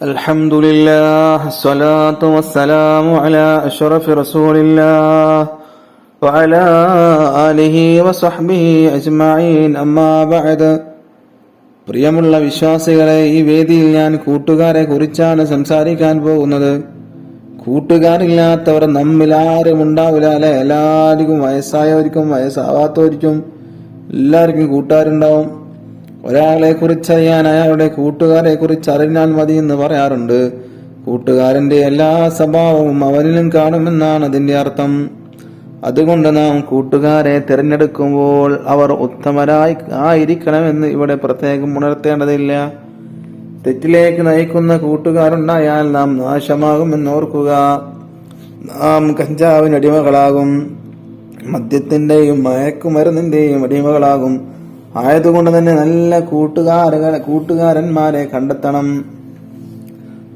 الحمد لله الصلاة والسلام على أشرف رسول الله وعلى آله وصحبه أجمعين أما بعد പ്രിയമുള്ള വിശ്വാസികളെ ഈ വേദിയിൽ ഞാൻ കൂട്ടുകാരെ കുറിച്ചാണ് സംസാരിക്കാൻ പോകുന്നത് കൂട്ടുകാരില്ലാത്തവർ നമ്മിൽ ആരും ഉണ്ടാവില്ല അല്ലെ എല്ലാവർക്കും വയസ്സായവർക്കും വയസ്സാവാത്തവർക്കും എല്ലാവർക്കും കൂട്ടുകാരുണ്ടാവും ഒരാളെ കുറിച്ച് അറിയാൻ അയാളുടെ കൂട്ടുകാരെ കുറിച്ച് അറിഞ്ഞാൽ മതി എന്ന് പറയാറുണ്ട്. കൂട്ടുകാരന്റെ എല്ലാ സ്വഭാവവും അവനിലും കാണുമെന്നാണ് അതിന്റെ അർത്ഥം. അതുകൊണ്ട് നാം കൂട്ടുകാരെ തിരഞ്ഞെടുക്കുമ്പോൾ അവർ ഉത്തമരായി ആയിരിക്കണമെന്ന് ഇവിടെ പ്രത്യേകം ഉണർത്തേണ്ടതില്ല. തെറ്റിലേക്ക് നയിക്കുന്ന കൂട്ടുകാരുണ്ടായാൽ നാം നാശമാകുമെന്ന് ഓർക്കുക. നാം കഞ്ചാവിന് അടിമകളാകും. മദ്യത്തിന്റെയും മയക്കുമരുന്നിന്റെയും അടിമകളാകും. ആയതുകൊണ്ട് തന്നെ നല്ല കൂട്ടുകാരക കൂട്ടുകാരന്മാരെ കണ്ടെത്തണം.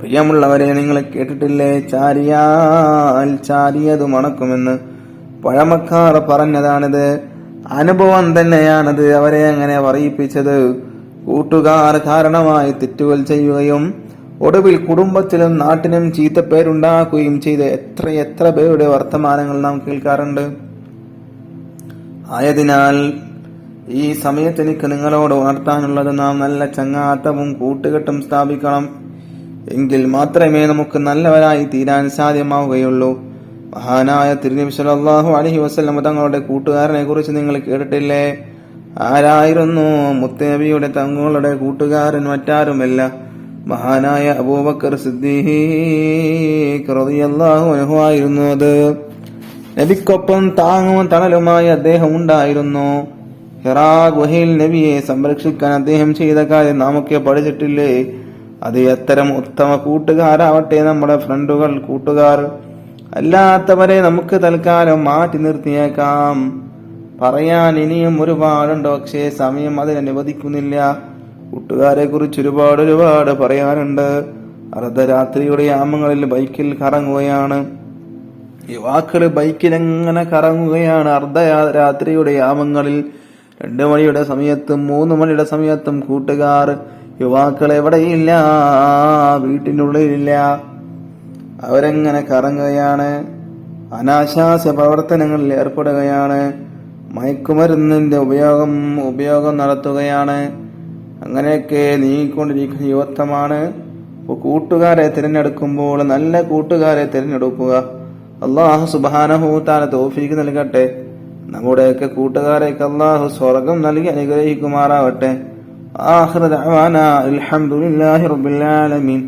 പ്രിയമുള്ളവരെ നിങ്ങൾ കേട്ടിട്ടില്ലേ? ചാരിയാൽ ചാരിയത് മണക്കുമെന്ന് പഴമക്കാർ പറഞ്ഞതാണിത്. അനുഭവം തന്നെയാണത് അവരെ അങ്ങനെ പറയിപ്പിച്ചത്. കൂട്ടുകാർ കാരണമായി തെറ്റുകൾ ചെയ്യുകയും ഒടുവിൽ കുടുംബത്തിലും നാട്ടിനും ചീത്തപ്പേരുണ്ടാക്കുകയും ചെയ്ത് എത്ര എത്ര പേരുടെ വർത്തമാനങ്ങൾ നാം കേൾക്കാറുണ്ട്. ആയതിനാൽ ഈ സമയത്ത് എനിക്ക് നിങ്ങളോട് ഉണർത്താനുള്ളത് നാം നല്ല ചങ്ങാത്തവും കൂട്ടുകെട്ടും സ്ഥാപിക്കണം. എങ്കിൽ മാത്രമേ നമുക്ക് നല്ലവരായി തീരാൻ സാധ്യമാവുകയുള്ളൂ. മഹാനായ തിരുനബി സല്ലല്ലാഹു അലൈഹി വസ്ലം തങ്ങളുടെ കൂട്ടുകാരനെ കുറിച്ച് നിങ്ങൾ കേട്ടിട്ടില്ലേ? ആരായിരുന്നു മുത്തനബിയുടെ തങ്ങളുടെ കൂട്ടുകാരൻ മറ്റാരുമല്ല? മഹാനായ അബൂബക്കർ സിദ്ദീഖ് ആയിരുന്നു അത്. നബിക്കൊപ്പം താങ്ങും തണലുമായി അദ്ദേഹം ഉണ്ടായിരുന്നു. ഹിറാ ഗുഹയിൽ നബിയെ സംരക്ഷിക്കാൻ അദ്ദേഹം ചെയ്ത കാര്യം നാമൊക്കെ പഠിച്ചിട്ടില്ലേ? അത് എത്തരം ഉത്തമ കൂട്ടുകാരാവട്ടെ നമ്മുടെ ഫ്രണ്ടുകൾ കൂട്ടുകാർ. അല്ലാത്തവരെ നമുക്ക് തൽക്കാലം മാറ്റി നിർത്തിയേക്കാം. പറയാൻ ഇനിയും ഒരുപാടുണ്ട് പക്ഷേ സമയം അതിനനുവദിക്കുന്നില്ല കൂട്ടുകാരെ കുറിച്ച് ഒരുപാട് ഒരുപാട് പറയാനുണ്ട്. അർദ്ധരാത്രിയുടെ യാമങ്ങളിൽ ബൈക്കിൽ കറങ്ങുകയാണ്. യുവാക്കൾ ബൈക്കിൽ എങ്ങനെ കറങ്ങുകയാണ്? അർദ്ധരാത്രിയുടെ യാമങ്ങളിൽ രണ്ടു മണിയുടെ സമയത്തും മൂന്ന് മണിയുടെ സമയത്തും കൂട്ടുകാർ യുവാക്കൾ എവിടെയില്ല വീട്ടിനുള്ളിലില്ല. അവരെങ്ങനെ കറങ്ങുകയാണ്? അനാശാസ പ്രവർത്തനങ്ങളിൽ ഏർപ്പെടുകയാണ്. മയക്കുമരുന്നിന്റെ ഉപയോഗം ഉപയോഗം നടത്തുകയാണ്. അങ്ങനെയൊക്കെ നീങ്ങിക്കൊണ്ടിരിക്കുന്ന യുവത്വമാണ്. അപ്പോൾ കൂട്ടുകാരെ തിരഞ്ഞെടുക്കുമ്പോൾ നല്ല കൂട്ടുകാരെ തിരഞ്ഞെടുക്കുക. അള്ളാഹു സുബാനഹൂത്താല തോഫീക്ക് നൽകട്ടെ. നമ്മുടെയൊക്കെ കൂട്ടുകാരെയൊക്കെ അള്ളാഹു സ്വർഗം നൽകി അനുഗ്രഹിക്കുമാറാവട്ടെ. ആഹ്റ ദഅവാന അൽഹംദുലില്ലാഹി റബ്ബിൽ ആലമീൻ.